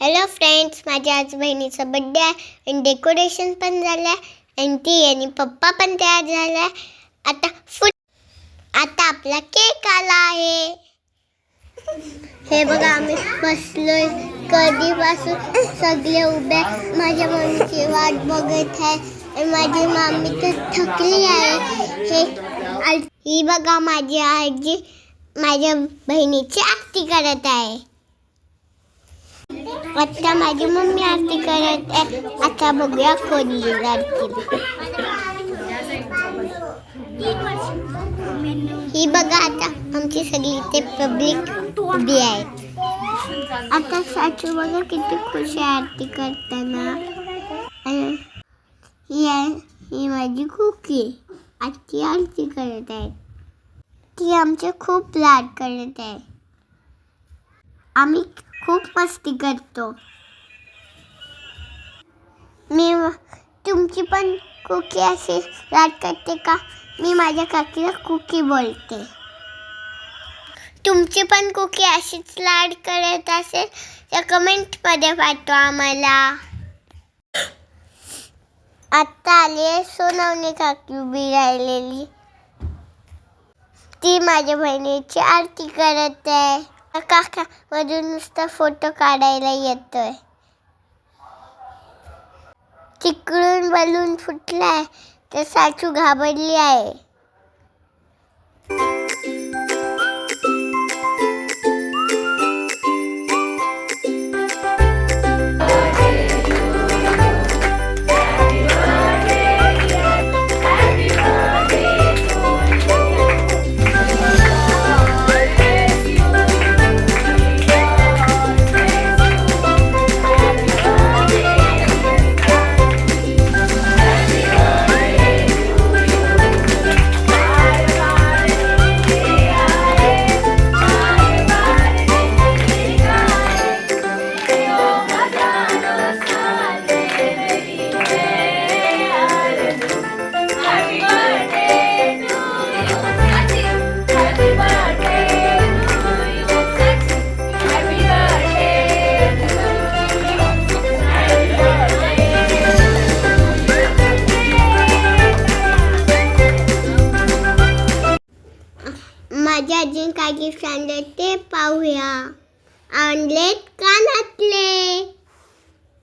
Hello friends माझ्या आज बहिणीचा बड्डे आहे आणि डेकोरेशन पण झालं आहे आणि ती आणि पप्पा पण तयार झाला आहे आता फुट आता आपला केक आला आहे. हे बघा आम्ही बसलोय. कधीपासून सगळे उभे माझ्या मम्मीची वाट बघत आहे आणि माझी मम्मी तर थकली आहे. हे ही बघा माझी आजी माझ्या बहिणीची आरती करत आहे. आता माझी मम्मी आरती करत आहे. आता बघूया कोण येईल आरतीला ही बघा आता आमची सगळी इथे पब्लिक उभी आहेत आता साचू बघा किती खुश आहे आरती करताना. ही आहे ही माझी कुकी. आजची आरती करत आहे. ती आमचे खूप लाड करत आहे. आम्ही खूप मस्ती करतो. मी तुमची पण कुकी अशी लाड करते का? मी माझ्या काकीला कुकी बोलते. तुमची पण कुकी अशीच लाड करत असेल तर कमेंटमध्ये पाठवा आम्हाला. आत्ता आली आहे सोनवणी काकी उभी राहिलेली. ती माझ्या बहिणीची आरती करत आहे. काका मधून नुसता फोटो काढायला येतोय. तिकडून बलून फुटलाय तर साचू घाबरली आहे. भाजी अजून आणले ते पाहूया. आणलेत कानातले.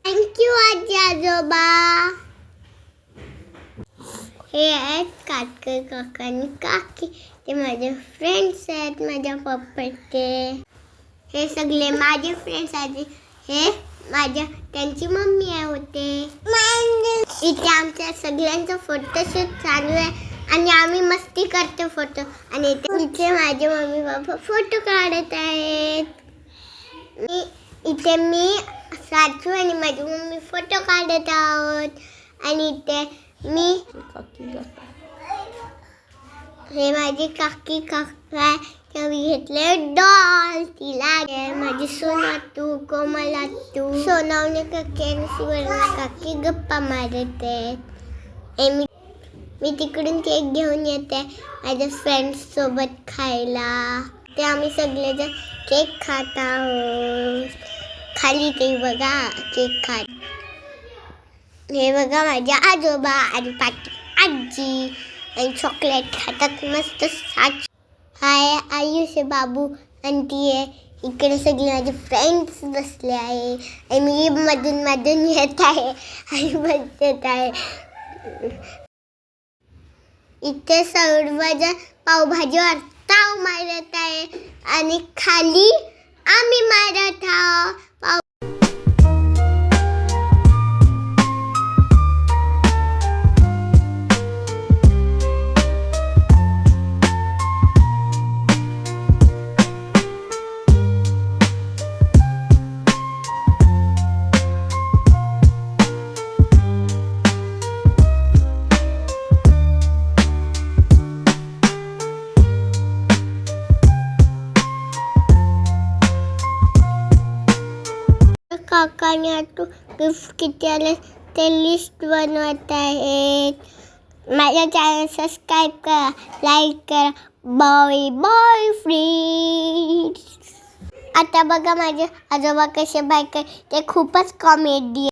थँक्यू आजी आजोबा. हे आहेत काटकर काका आणि काकी. ते माझे फ्रेंड्स आहेत माझ्या पप्पाचे. हे सगळे माझे फ्रेंड्स आहेत हे माझ्या त्यांची मम्मी आहे होते. इथे आमच्या सगळ्यांचा फोटोशूट चालू आहे. आणि आम्ही मस्ती करतो फोटो आणि इथे माझे मम्मी पप्पा फोटो काढत आहेत. मी इथे मी सासू आणि माझी मम्मी फोटो काढत आहोत. आणि इथे मी हे माझी काकी काका आहे. घेतले डॉल तिला माझी सोना तू कोमला तू. सोनावणे काकी आणि सुवर्णा काकी गप्पा मारत आहेत. मी तिकडून केक घेऊन येते. माझ्या फ्रेंड्स सोबत खायला. ते आम्ही सगळेजण केक खात आहोत. खाली ते बघा केक खात. हे बघा माझ्या आजोबा आणि पाठी आजी आणि चॉकलेट खातात मस्त साच हाय आयुष बाबू आंटी आहे. इकडे सगळे माझे फ्रेंड्स बसले आहे. आणि मी मधून मधून येत आहे. आणि बसत आहे इथे सर्वजण पावभाजीवर ताव मारत आहे. आणि खाली आम्ही मारत आहोत पाव काकाने आता गिफ्ट किती आले ते लिस्ट बनवत आहेत. माझ्या चॅनल सबस्क्राईब करा लाईक करा. बॉय बॉय फ्री आता बघा माझे आजोबा कसे बायक ते खूपच कॉमेडी